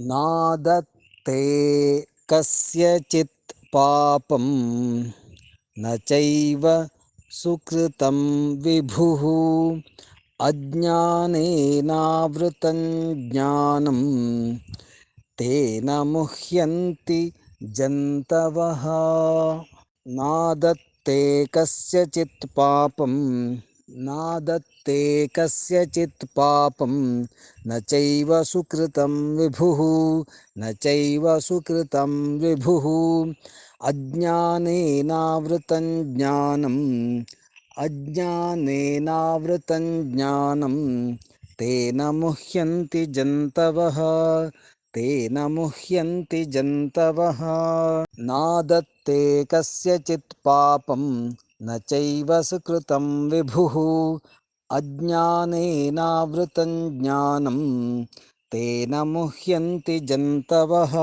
नादत्ते कस्यचित् पापं न चैव सुकृतं विभुः अज्ञानेनावृतं ज्ञानं तेन मुह्यन्ति जन्तवः। नादत्ते कस्यचित् पापं नादत्ते कस्यचित् पापं, न चैव सुकृतं विभुः, न चैव सुकृतं विभुः। अज्ञानेनावृतं ज्ञानम् अज्ञानेनावृतं ज्ञानं, तेन मुह्यन्ति जन्तवः, तेन मुह्यन्ति जन्तवः। नादत्ते कस्यचित् पापं न चैव सुकृतं विभुः अज्ञानेनावृतं ज्ञानं तेन मुह्यन्ति जन्तवः